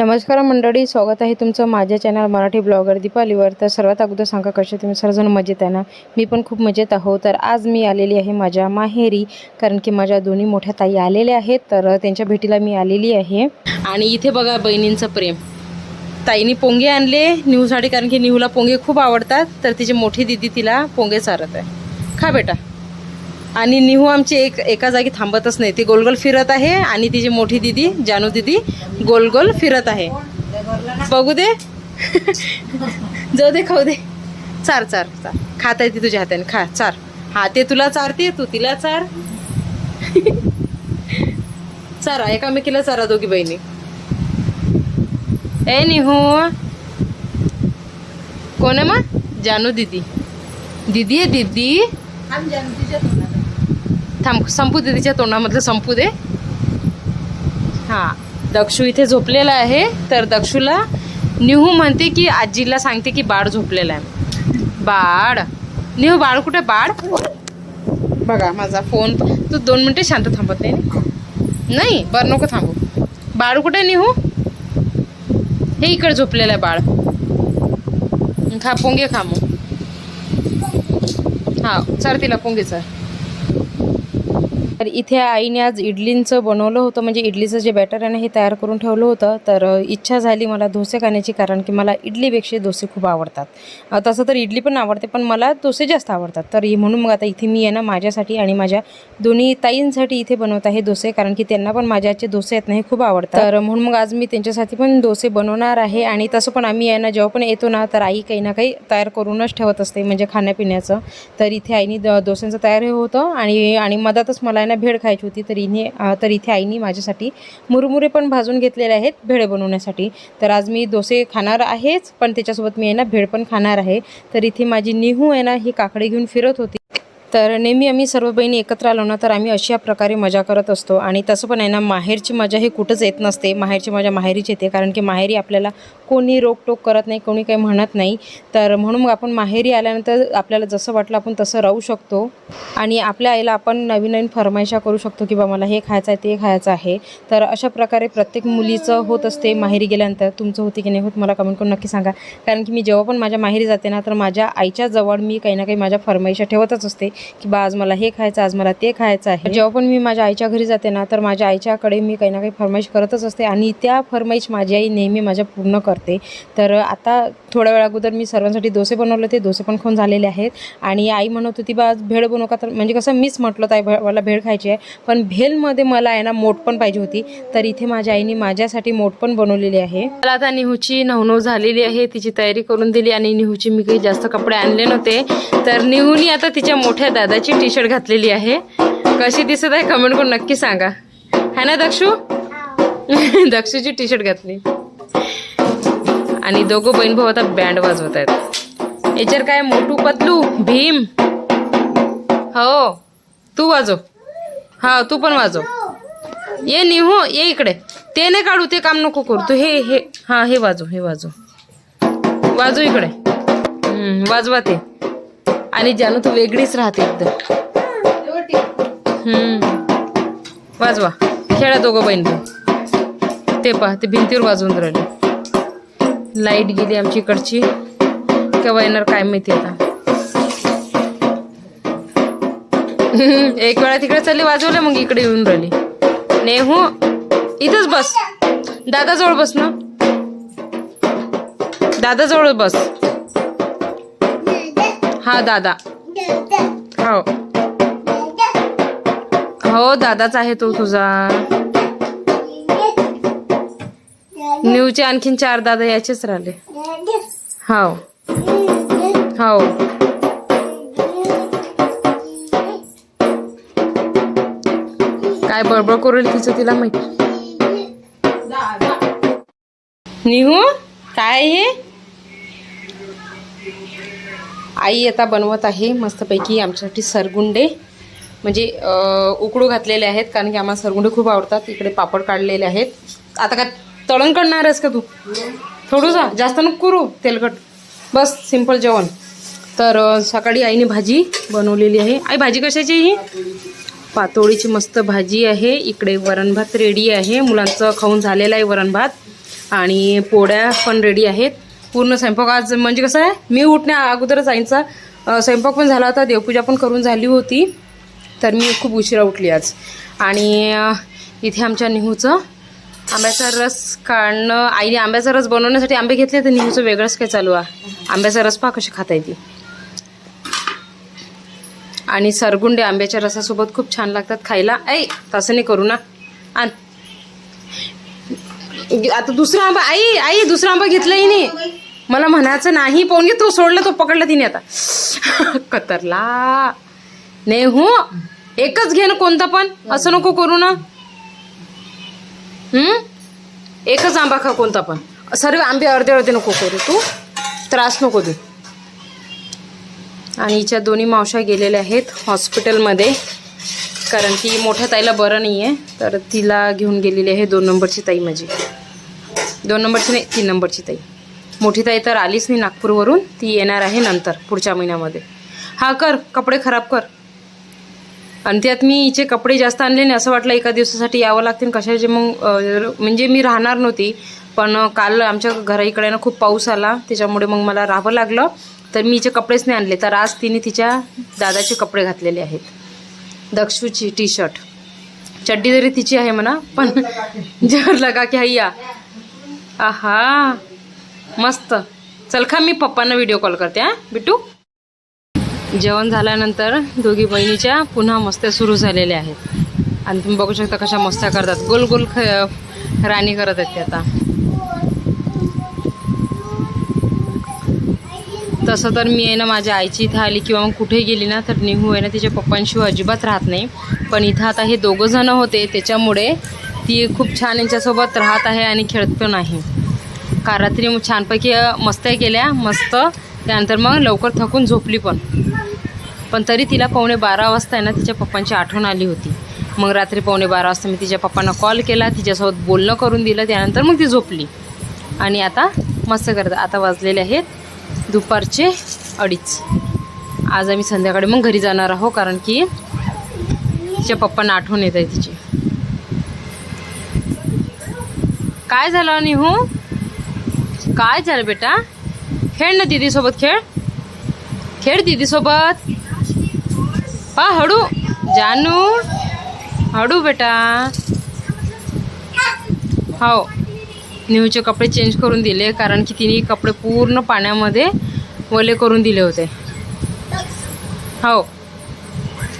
नमस्कार मंडळी स्वागत आहे तुमचं माझ्या चॅनल मराठी ब्लॉगर दीपालीवर. तर सर्वात अगोदर सांगा कसे तुम्ही? सर्वजण मजेत आहे ना? मी पण खूप मजेत आहो तर आज मी आलेली आहे माझ्या माहेरी कारण की माझ्या दोन्ही मोठ्या ताई आलेल्या आहेत. तर त्यांच्या भेटीला मी आलेली आहे. आणि इथे बघा बहिणींचं प्रेम. ताईनी पोंगे आणले न्यूसाठी कारण की न्यूला पोंगे खूप आवडतात. तर तिची मोठी दिदी तिला पोंगे चारत आहे. खा बेटा. आणि निहू आमची एक एका जागी थांबतच नाही. ती गोलगोल फिरत आहे आणि तिची मोठी दिदी जानू दिदी गोलगोल फिरत आहे. बघू दे. जाऊ दे खाऊ दे. चार चार चार. आहे ती तुझ्या हाताने. खा चार. हा ते तुला चारते तू तिला चार. चारा एकामेकीला चारा दोघी बहिणी. ए निहू. कोण आहे मग? जानू दिदी. दिदी आहे दिदी. थांब संपू दे तिच्या तोंडामधलं संपू दे हां दक्षू इथे झोपलेला आहे तर दक्षूला निहू म्हणते की आजीला सांगते की बाळ झोपलेला आहे. बाळ. निहू बाळ कुठे बाळ? बघा माझा फोन तू दोन मिनटे शांत थांबत नाही नाही बरं नको थांबू. बाळ कुठे निहू हे इकडे झोपलेलं आहे बाळ. खा पोंगे खा मग. हा सर तिला पोंगे सर तर इथे आईने आज इडलींचं बनवलं होतं. म्हणजे इडलीचं जे बॅटर आहे ना हे तयार करून ठेवलं होतं. तर इच्छा झाली मला डोसे खाण्याची कारण की मला इडलीपेक्षा डोसे खूप आवडतात. तसं तर इडली पण आवडते पण मला डोसे जास्त आवडतात. तर म्हणून मग आता इथे मी आहे ना माझ्यासाठी आणि माझ्या दोन्ही ताईंसाठी इथे बनवत आहे डोसे कारण की त्यांना पण माझ्या आजचे डोसे आहेत ना हे खूप आवडतात. तर म्हणून मग आज मी त्यांच्यासाठी पण डोसे बनवणार आहे. आणि तसं पण आम्ही आहे ना जेव्हा पण येतो ना तर आई काही ना काही तयार करूनच ठेवत असते म्हणजे खाण्यापिण्याचं. तर इथे आईने दोस्यांचं डोस्यांचं तयार हे होतं आणि आणि मधातच मला सगळ्यांना भेळ खायची होती तर इने तर इथे आईने माझ्यासाठी मुरमुरे पण भाजून घेतलेले आहेत भेळ बनवण्यासाठी. तर आज मी डोसे खाणार आहेच पण त्याच्यासोबत मी आहे ना भेळ पण खाणार आहे. तर इथे माझी निहू आहे ना ही काकडी घेऊन फिरत होती. तर नेहमी आम्ही सर्व बहिणी एकत्र आलो ना तर आम्ही अशा प्रकारे मजा करत असतो. आणि तसं पण आहे ना माहेरची मजा ही कुठंच येत नसते. माहेरची मजा माहेरीच येते. कारण की माहेरी आपल्याला कोणी रोकटोक करत नाही कोणी काही म्हणत नाही. तर म्हणून मग आपण माहेरी आल्यानंतर आपल्याला जसं वाटलं आपण तसं राहू शकतो. आणि आपल्या आईला आपण नवीन नवीन फरमाईशा करू शकतो की बा मला हे खायचं आहे ते खायचं आहे. तर अशा प्रकारे प्रत्येक मुलीचं होत असते माहेरी गेल्यानंतर. तुमचं होते की नाही होत मला कमेंट करून नक्की सांगा. कारण की मी जेव्हा पण माझ्या माहेरी जाते ना तर माझ्या आईच्या जवळ मी काही ना काही माझ्या फरमाईशा ठेवतच असते. की बा आज मला हे खायचं आज मला ते खायचं आहे. जेव्हा पण मी माझ्या आईच्या घरी जाते ना तर माझ्या आईच्याकडे मी काही ना काही फरमाईश करतच असते आणि त्या फरमाईश माझी आई नेहमी माझ्या पूर्ण करते. तर आता थोड्या वेळा अगोदर मी सर्वांसाठी डोसे बनवले ते डोसे पण खाऊन झालेले आहेत. आणि आई म्हणत होती बा आज भेळ बनवू का? तर म्हणजे कसं मीच म्हटलं ताई मला भेळ खायची आहे. पण भेलमध्ये मला आहे ना मोठ पण पाहिजे होती. तर इथे माझ्या आईने माझ्यासाठी मोठ पण बनवलेली आहे. मला आता निहूची नवनव झालेली आहे तिची तयारी करून दिली आणि निहूची मी काही जास्त कपडे आणले नव्हते. तर निहूनी आता तिच्या मोठ्या दादाची टी शर्ट घातलेली आहे. कशी दिसत आहे कमेंट करून नक्की सांगा. है ना दक्षू? दक्षूची टी शर्ट घातली. आणि दोघं बहीण भाऊ आता बँड वाजवत आहेत. याच्यावर काय मोटू पतलू भीम? हो. तू वाजव. हा तू पण वाजव. ये निहू ये इकडे. ते नाही काढू ते काम नको करू. तू हे हे हा हे वाजव हे वाजव. वाजव इकडे. हम्म, वाजवा ते. आणि जानू तू वेगळीच राहते एकदम. हम्म. वाजवा. खेळा दोघं बहीण ते. पहा ते भिंतीवर वाजवून राहिले. लाइट गेली आमची इकडची. केव्हा येणार काय माहिती आता. एक वेळा तिकडे चालली वाजवलं मग इकडे येऊन राहिली. नेहू इथंच बस. दादाजवळ बस ना. दादाजवळ बस. हा दादा. हो. हो दादाच आहे तो तुझा. न्यूचे आणखीन चार दादा याचेच राहिले. हो. हो. काय बडबड करेल तिचं तिला माहीत? निहू काय हे? आई आता बनवत आहे मस्तपैकी आमच्यासाठी सरगुंडे. म्हणजे उकडू घातलेले आहेत कारण की आम्हाला सरगुंडे खूप आवडतात. इकडे पापड काढलेले आहेत. आता काय तळण करणार आहेस का तू? थोडंसा जास्त नको करू तेलकट. बस सिंपल जेवण. तर सकाळी आईने भाजी बनवलेली आहे. आई भाजी कशाची आहे ही? पातोळीची मस्त भाजी आहे. इकडे वरण भात रेडी आहे. मुलांचं खाऊन झालेलं आहे वरण भात. आणि पोळ्या पण रेडी आहेत. पूर्ण स्वयंपाक आज म्हणजे कसं आहे मी उठण्या अगोदरच आईंचा स्वयंपाक पण झाला होता देवपूजा पण करून झाली होती. तर मी खूप उशिरा उठली आज. आणि इथे आमच्या निहूचं आंब्याचा रस काढणं आईने आंब्याचा रस बनवण्यासाठी आंबे घेतले तर निहूचं वेगळंच काय चालू आहे. आंब्याचा रस पहा कशी खाता येते. आणि सरगुंडे आंब्याच्या रसासोबत खूप छान लागतात खायला. ऐ तसं नाही करू ना. आण. आता दुसरा आंबा आई आई दुसरा आंबा घेतलाही नाही मला म्हणायचं नाही पाहून घे तो सोडला तो पकडला तिने आता. कतरला. नाही हो एकच घे ना कोणता पण? असं नको करू ना. हम्म एकच आंबा खा कोणता पण. सर्व आंबे अर्धे अर्धे नको करू तू. त्रास नको देऊ. आणि हिच्या दोन्ही मावशा गेलेल्या आहेत हॉस्पिटलमध्ये. कारण की मोठ्या ताईला बरं नाही आहे तर तिला घेऊन गेलेली आहे दोन नंबरची ताई माझी. दोन नंबरची नाही तीन नंबरची ताई. मोठी ताई तर आलीच मी नागपूरवरून. ती येणार आहे नंतर पुढच्या महिन्यामध्ये. हा कर कपडे खराब कर. आणि त्यात मी हिचे कपडे जास्त आणले नाही असं वाटलं एका दिवसासाठी यावं लागतील कशाचे मग म्हणजे मी राहणार नव्हती. पण काल आमच्या घरा ना खूप पाऊस आला त्याच्यामुळे मग मला राहावं लागलं. तर मी हिचे कपडेच नाही आणले. तर आज तिने तिच्या दादाचे कपडे घातलेले आहेत. दक्षूची टी शर्ट चड्डी जरी तिची आहे म्हणा पण जर लगा की हैया आहा. मस्त. चल खा मी पप्पांना व्हिडिओ कॉल करते हा. बिट्टू? जेवण झाल्यानंतर दोघी बहिणीच्या पुन्हा मस्त्या सुरू झालेल्या आहेत. आणि तुम्ही बघू शकता कशा मस्त्या करतात. गोल गोल ख राणी करत आहेत ते आता. तसं तर मी आहे ना माझ्या आईची इथं आली किंवा मग कुठे गेली ना तर निहू आहे ना तिच्या पप्पांशिवाय अजिबात राहत नाही. पण इथं आता हे दोघं जणं होते त्याच्यामुळे ती खूप छान यांच्यासोबत राहत आहे आणि खेळत पण आहे. का रात्री मग छानपैकी मस्त्या केल्या मस्त. त्यानंतर मग लवकर थकून झोपली पण. पण तरी तिला पावणे बारा वाजता आहे ना तिच्या पप्पांची आठवण आली होती. मग रात्री पावणे बारा वाजता मी तिच्या पप्पांना कॉल केला तिच्यासोबत बोलणं करून दिलं त्यानंतर मग ती झोपली. आणि आता मस्त करत आता वाजलेले आहेत दुपारचे अडीच. आज आम्ही संध्याकाळी मग घरी जाणार आहोत कारण की तिच्या पप्पांना आठवण येत आहे तिची. काय झालं निहू? काय झालं बेटा? खेळ ना दीदीसोबत खेळ. खेळ दीदीसोबत. पा हळू जानू. हळू बेटा. हो. न्यूचे कपडे चेंज करून दिले कारण की तिने कपडे पूर्ण पाण्यामध्ये ओले करून दिले होते. हो.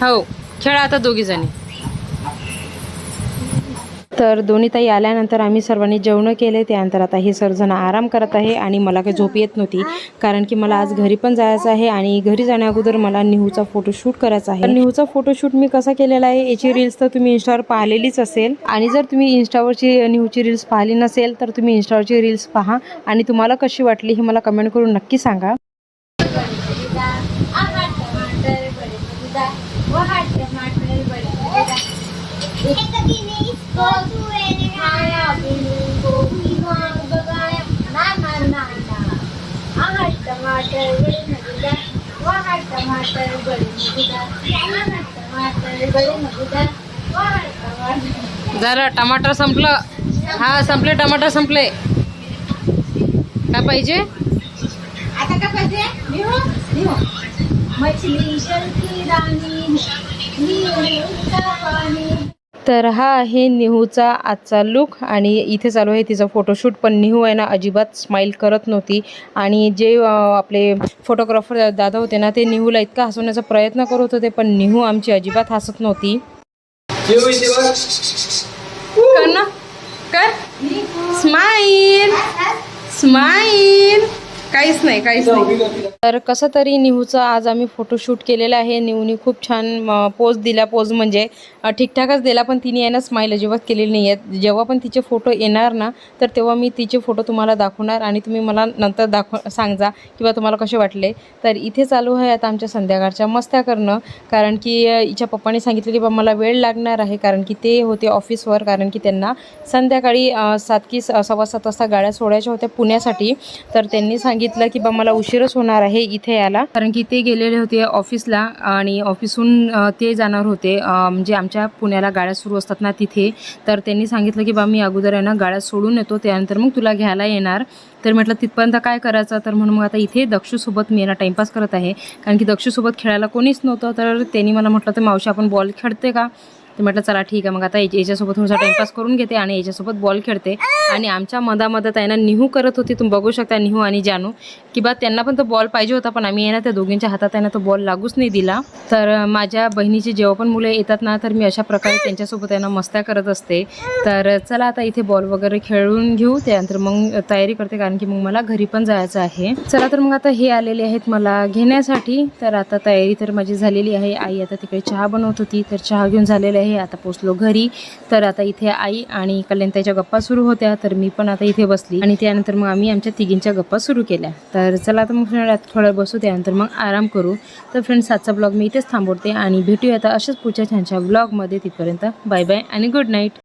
हो. खेळा आता दोघी जणी तर दोन्ही ताई आल्यानंतर आम्ही सर्वांनी जेवणं केले. त्यानंतर आता हे सर्वजण आराम करत आहे आणि मला काही झोप येत नव्हती कारण की मला आज घरी पण जायचं आहे आणि घरी जाण्या अगोदर मला निहूचा फोटोशूट करायचा आहे. निहूचा फोटोशूट मी कसा केलेला आहे याची रील्स तर तुम्ही इंस्टावर पाहिलेलीच असेल. आणि जर तुम्ही इंस्टावरची निहूची रील्स पाहिली नसेल तर तुम्ही इंस्टावरची रील्स पहा. आणि तुम्हाला कशी वाटली हे मला कमेंट करून नक्की सांगा. जरा टमाटर संपलं. हा संपले टमाटर संपले. काय पाहिजे? आता काय पाहिजे? मछली जलती राणी पाणी तर हा आहे निहूचा आजचा लुक आणि इथे चालू आहे तिचा फोटोशूट पण निहू आहे ना अजिबात स्माईल करत नव्हती. आणि जे आपले फोटोग्राफर दादा होते ना ते निहूला इतका हसवण्याचा प्रयत्न करत होते पण निहू आमची अजिबात हसत नव्हती. कर ना कर. स्माईल स्माईल काहीच नाही काहीच नाही. तर कसं तरी निहूचा आज आम्ही फोटोशूट केलेला आहे. निहूनी खूप छान पोज दिला पोज म्हणजे ठीकठाकच दिला पण तिने आहे ना स्माईल अजिबात केलेली नाही आहे जेव्हा पण तिचे फोटो येणार ना तर तेव्हा मी तिचे फोटो तुम्हाला दाखवणार आणि तुम्ही मला नंतर दाखव सांगा किंवा तुम्हाला कसे वाटले. तर इथे चालू आहे आता आमच्या संध्याकाळच्या मस्त्या करणं. कारण की हिच्या पप्पाने सांगितलं की बा मला वेळ लागणार आहे. कारण की ते होते ऑफिसवर कारण की त्यांना संध्याकाळी सात की स- सव्वा सात वाजता गाड्या सोडायच्या होत्या पुण्यासाठी. तर त्यांनी सांगितलं सांगितलं की बा मला उशीरच होणार आहे इथे यायला. कारण की ते गेलेले होते ऑफिसला आणि ऑफिसहून ते जाणार होते. म्हणजे आमच्या पुण्याला गाड्या सुरू असतात ना तिथे. तर त्यांनी सांगितलं की बा मी अगोदर आहे ना गाड्या सोडून येतो. त्यानंतर मग तुला घ्यायला येणार. तर म्हटलं तिथपर्यंत काय करायचं? तर म्हणून मग आता इथे दक्षूसोबत मी आहे ना टाईमपास करत आहे. कारण की दक्षूसोबत खेळायला कोणीच नव्हतं. तर त्यांनी मला म्हटलं तर मावशी आपण बॉल खेळते का? तर म्हटलं चला ठीक आहे. मग आता याच्या- याच्यासोबत थोडासा टाइमपास करून घेते आणि याच्यासोबत बॉल खेळते. आणि आमच्या मधामधात आहे ना निहू करत होती. तुम्ही बघू शकता निहू आणि जानू. की बा त्यांना पण तो बॉल पाहिजे होता पण आम्ही आहे ना त्या दोघींच्या हातात आहे ना तो बॉल लागूच नाही दिला. तर माझ्या बहिणीची जेव्हा पण मुलं येतात ना तर मी अशा प्रकारे त्यांच्यासोबत आहे ना मस्त्या करत असते. तर चला आता इथे बॉल वगैरे खेळून घेऊ. त्यानंतर मग तयारी करते कारण की मग मला घरी पण जायचं आहे. चला तर मग आता हे आलेले आहेत मला घेण्यासाठी. तर आता तयारी तर माझी झालेली आहे. आई आता तिकडे चहा बनवत होती तर चहा घेऊन झालेले आहे. आता पोचलो घरी. तर आता इथे आई आणि कल्याणताईच्या गप्पा सुरू होत्या. तर मी पण आता इथे बसली. आणि त्यानंतर मग आम्ही आमच्या तिघींच्या गप्पा सुरू केल्या. तर चला आता मग थोडं बसू त्यानंतर मग आराम करू. तर फ्रेंड्स आजचा ब्लॉग मी इथेच थांबवते. आणि भेटूया आता अशाच पुढच्या छानशा ब्लॉगमध्ये तिथपर्यंत बाय बाय आणि गुड नाईट